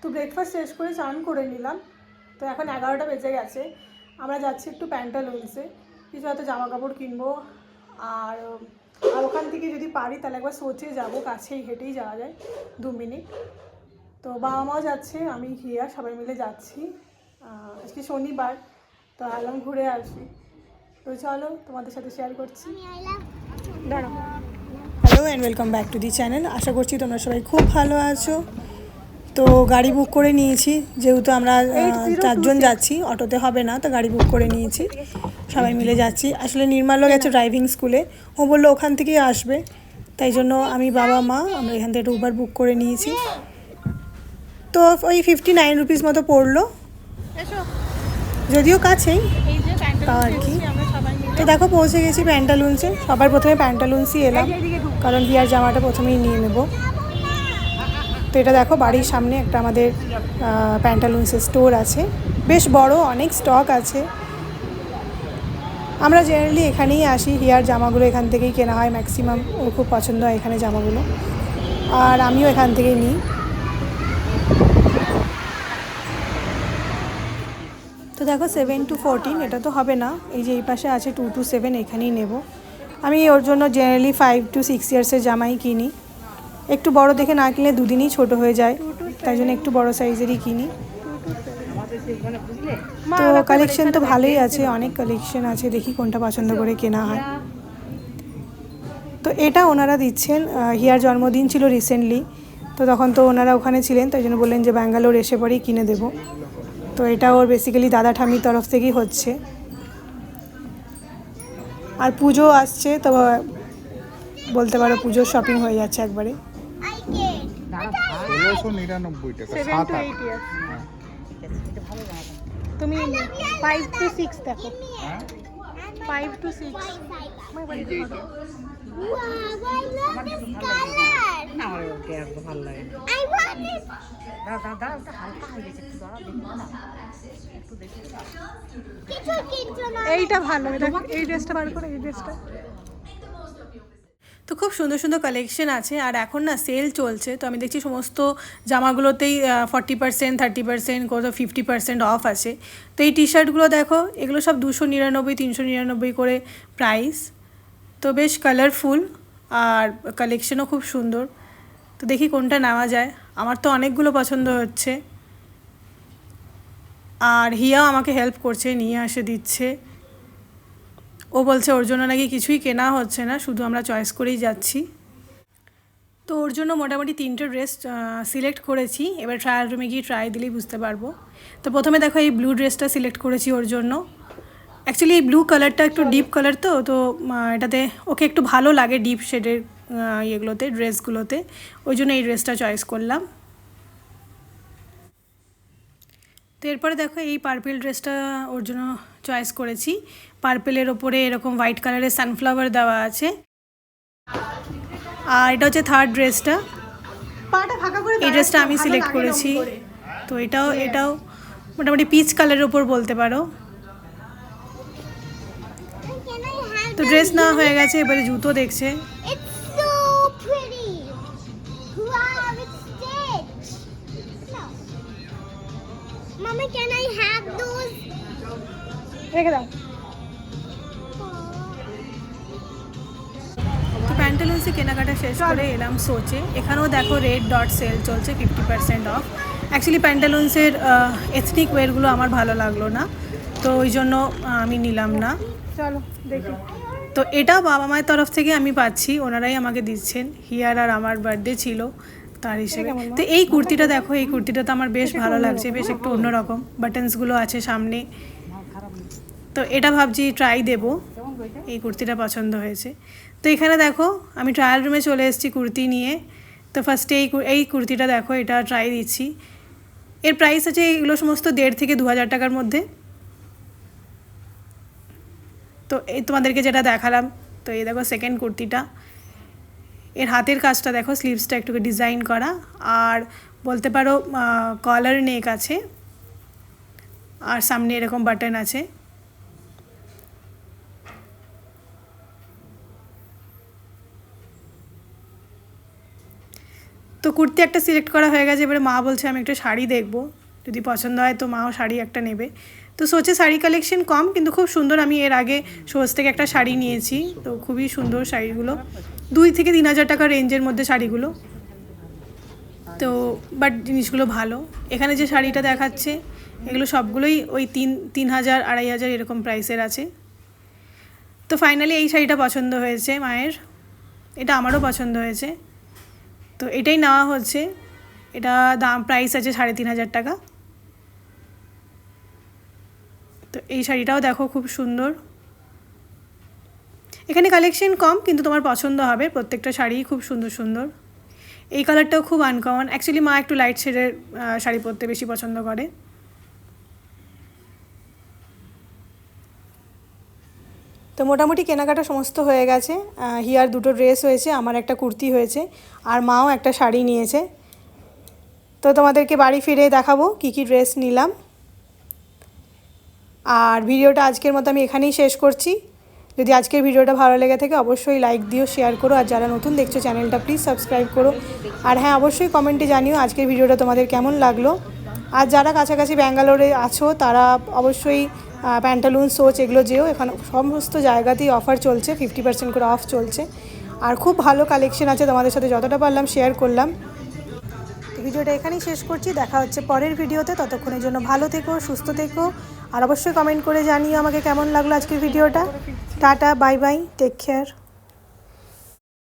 তো ব্রেকফাস্ট শেষ করে চান করে নিলাম। তো এখন এগারোটা বেজে গেছে। আমরা যাচ্ছি একটু প্যান্টালুন্সে কিছু হয়তো জামা কাপড় কিনবো। আর আর ওখান থেকে যদি পারি তাহলে একবার সোচে যাব। কাছেই হেঁটেই যাওয়া যায় দু মিনিট। তো বাবা মাও যাচ্ছে আমি হিয়া সবাই মিলে যাচ্ছি। আজকে শনিবার তো আলাম ঘুরে আসি তো চলো তোমাদের সাথে শেয়ার করছি। দাঁড়াও। Hello and welcome back to the channel আশা করছি তোমরা সবাই খুব ভালো আছো। তো গাড়ি বুক করে নিয়েছি, যেহেতু আমরা চারজন যাচ্ছি, অটোতে হবে না, তো গাড়ি বুক করে নিয়েছি, সবাই মিলে যাচ্ছি। আসলে নির্মাল্য গেছে ড্রাইভিং স্কুলে ও বলল ওখান থেকেই আসবে, তাই জন্য আমি বাবা, মা, আমরা এখান থেকে উবার বুক করে নিয়েছি। তো ওই ফিফটি নাইন রুপিস মতো পড়ল, যদিও কাছেই তাও আর কি। তো দেখো পৌঁছে গেছি প্যান্টালুন্সে সবার প্রথমে প্যান্টালুন্সই এলাম, কারণ বিয়ার জামাটা প্রথমেই নিয়ে নেব। তো এটা দেখো, বাড়ির সামনে একটা আমাদের প্যান্টালুন্সের স্টোর আছে। বেশ বড়, অনেক স্টক আছে। আমরা জেনারেলি এখানেই আসি। হিয়ার জামাগুলো এখান থেকেই কেনা হয়। ম্যাক্সিমাম ওর খুব পছন্দ হয় এখানে জামাগুলো। আর আমিও এখান থেকেই নিই। তো দেখো সেভেন টু ফোরটিন এটা তো হবে না। এই যে এই পাশে আছে টু টু সেভেন এখানেই নেব। আমি ওর জন্য জেনারেলি ফাইভ টু সিক্স ইয়ার্সের জামাই কিনি। একটু বড় দেখে না কিনলে দুদিনই ছোট হয়ে যায়। তাই জন্য একটু বড় সাইজেরই কিনি। তো কালেকশন তো ভালোই আছে অনেক কালেকশন আছে দেখি কোনটা পছন্দ করে কেনা হয়। তো এটা ওনারা দিচ্ছেন হিয়ার জন্মদিন ছিল রিসেন্টলি তো তখন তো ওনারা ওখানে ছিলেন তাই জন্য বললেন যে ব্যাঙ্গালোর এসে পরেই কিনে দেবো। তো এটা ওর বেসিক্যালি দাদা ঠামির তরফ থেকেই হচ্ছে। আর পুজো আসছে তো বলতে পারো পুজোর শপিং হয়ে যাচ্ছে একবারে। ষোলোশো নিরানব্বই টাকা সাত আট। তুমি ফাইভ টু সিক্স দেখো। ফাইভ টু সিক্স এইটা ভালো দেখো এই ড্রেসটা বার করে এই ড্রেসটা। তো খুব সুন্দর সুন্দর কালেকশন আছে আর এখন না সেল চলছে। তো আমি দেখছি সমস্ত জামাগুলোতেই ফর্টি পার্সেন্ট থার্টি পার্সেন্ট কোথাও ফিফটি পার্সেন্ট অফ আছে। তো এই টি শার্টগুলো দেখো, এগুলো সব দুশো নিরানব্বই, তিনশো নিরানব্বই করে প্রাইস তো বেশ কালারফুল আর কালেকশনও খুব সুন্দর। তো দেখি কোনটা নেওয়া যায়। আমার তো অনেকগুলো পছন্দ হচ্ছে। আর হিয়াও আমাকে হেল্প করছে, নিয়ে আসে, দিচ্ছে। ও বলছে, ওর জন্য নাকি কিছুই কেনা হচ্ছে না, শুধু আমরা চয়েস করেই যাচ্ছি। তো ওর জন্য মোটামুটি তিনটে ড্রেস সিলেক্ট করেছি। এবার ট্রায়াল রুমে গিয়ে ট্রাই দিলেই বুঝতে পারব। তো প্রথমে দেখো এই ব্লু ড্রেসটা সিলেক্ট করেছি ওর জন্য। অ্যাকচুয়ালি এই ব্লু কালারটা একটু ডিপ কালার তো তো এটাতে ওকে একটু ভালো লাগে ডিপ শেডের ইয়েগুলোতে ড্রেসগুলোতে ওই জন্য এই ড্রেসটা চয়েস করলাম। তো এরপরে দেখো এই পার্পেল ড্রেসটা ওর জন্য চয়েস করেছি। পার্পেলের ওপরে এরকম হোয়াইট কালারের সানফ্লাওয়ার দেওয়া আছে। আর এটা হচ্ছে থার্ড ড্রেসটা এই ড্রেসটা আমি সিলেক্ট করেছি। তো এটাও এটাও মোটামুটি পিচ কালারের ওপর বলতে পারো। তো ড্রেস না হয়ে গেছে এবারে জুতো দেখছে। Mama, can I have those? রেখে দাও। তো প্যান্টালুন্সে কেনাকাটা শেষ করে এলাম সোচে এখানেও দেখো রেড ডট সেল চলছে ফিফটি পার্সেন্ট অফ অ্যাকচুয়ালি প্যান্টালুন্সের এথনিক ওয়েরগুলো আমার ভালো লাগল না। তো ওই জন্য আমি নিলাম না। চলো দেখি। তো এটা বাবা মায়ের তরফ থেকে আমি পাচ্ছি। ওনারাই আমাকে দিচ্ছেন। হিয়ার আর আমার বার্থডে ছিল। তার হিসেবে। তো এই কুর্তিটা দেখো এই কুর্তিটা তো আমার বেশ ভালো লাগছে বেশ একটু অন্যরকম। বাটনসগুলো আছে সামনে। তো এটা ভাবছি ট্রাই দেব। এই কুর্তিটা পছন্দ হয়েছে। তো এখানে দেখো আমি ট্রায়াল রুমে চলে এসেছি কুর্তি নিয়ে। তো ফার্স্টে এই এই কুর্তিটা দেখো এটা ট্রাই দিচ্ছি। এর প্রাইস আছে এগুলো সমস্ত দেড় থেকে দু হাজার টাকার মধ্যে। তো এই তোমাদেরকে যেটা দেখালাম তো এই দেখো সেকেন্ড কুর্তিটা। এর হাতের কাজটা দেখো স্লিভসটা একটু ডিজাইন করা। আর বলতে পারো কলার নেক আছে। আর সামনে এরকম বাটন আছে। তো কুর্তি একটা সিলেক্ট করা হয়ে গেছে, এবারে মা বলছে, আমি একটা শাড়ি দেখব। যদি পছন্দ হয় তো মাও শাড়ি একটা নেবে। তো সোচে শাড়ি কালেকশন কম, কিন্তু খুব সুন্দর। আমি এর আগে সোচ থেকে একটা শাড়ি নিয়েছি। তো খুবই সুন্দর শাড়িগুলো। দুই থেকে তিন হাজার টাকা রেঞ্জের মধ্যে শাড়িগুলো। তো বাট জিনিসগুলো ভালো। এখানে যে শাড়িটা দেখাচ্ছে, এগুলো সবগুলোই ওই তিন তিন হাজার, আড়াই হাজার এরকম প্রাইসের আছে। তো ফাইনালি এই শাড়িটা পছন্দ হয়েছে মায়ের। এটা আমারও পছন্দ হয়েছে। তো এটাই নেওয়া হচ্ছে। এটা দাম প্রাইস আছে সাড়ে তিন হাজার টাকা। তো এই শাড়িটাও দেখো খুব সুন্দর। এখানে কালেকশন কম, কিন্তু তোমার পছন্দ হবে। প্রত্যেকটা শাড়িই খুব সুন্দর সুন্দর। এই কালারটাও খুব আনকমন অ্যাকচুয়ালি মা একটু লাইট শেডের শাড়ি পরতে বেশি পছন্দ করে। তো মোটামুটি কেনাকাটা সমস্ত হয়ে গেছে। হিয়ার দুটো ড্রেস হয়েছে, আমার একটা কুর্তি হয়েছে, আর মাও একটা শাড়ি নিয়েছে। তো তোমাদেরকে বাড়ি ফিরে দেখাবো কী কী ড্রেস নিলাম। আর ভিডিওটা আজকের মতো আমি এখানেই শেষ করছি। যদি আজকের ভিডিওটা ভালো লেগে থাকে, অবশ্যই লাইক দিও শেয়ার করো, আর যারা নতুন দেখছ চ্যানেলটা প্লিজ সাবস্ক্রাইব করো। আর হ্যাঁ অবশ্যই কমেন্টে জানিও আজকের ভিডিওটা তোমাদের কেমন লাগল। আর যারা কাছাকাছি ব্যাঙ্গালোরে আছো, তারা অবশ্যই প্যান্টালুন সোচ এগুলো যেও। এখানে সমস্ত জায়গাতেই অফার চলছে ফিফটি পার্সেন্ট করে অফ চলছে। আর খুব ভালো কালেকশন আছে তোমাদের সাথে, যতটা পারলাম শেয়ার করলাম। ভিডিওটা এখানেই শেষ করছি। দেখা হচ্ছে পরের ভিডিওতে। ততক্ষণের জন্য ভালো থেকো, সুস্থ থেকো। আর অবশ্যই কমেন্ট করে জানিও আমাকে কেমন লাগল আজকের ভিডিওটা। Tata bye bye take care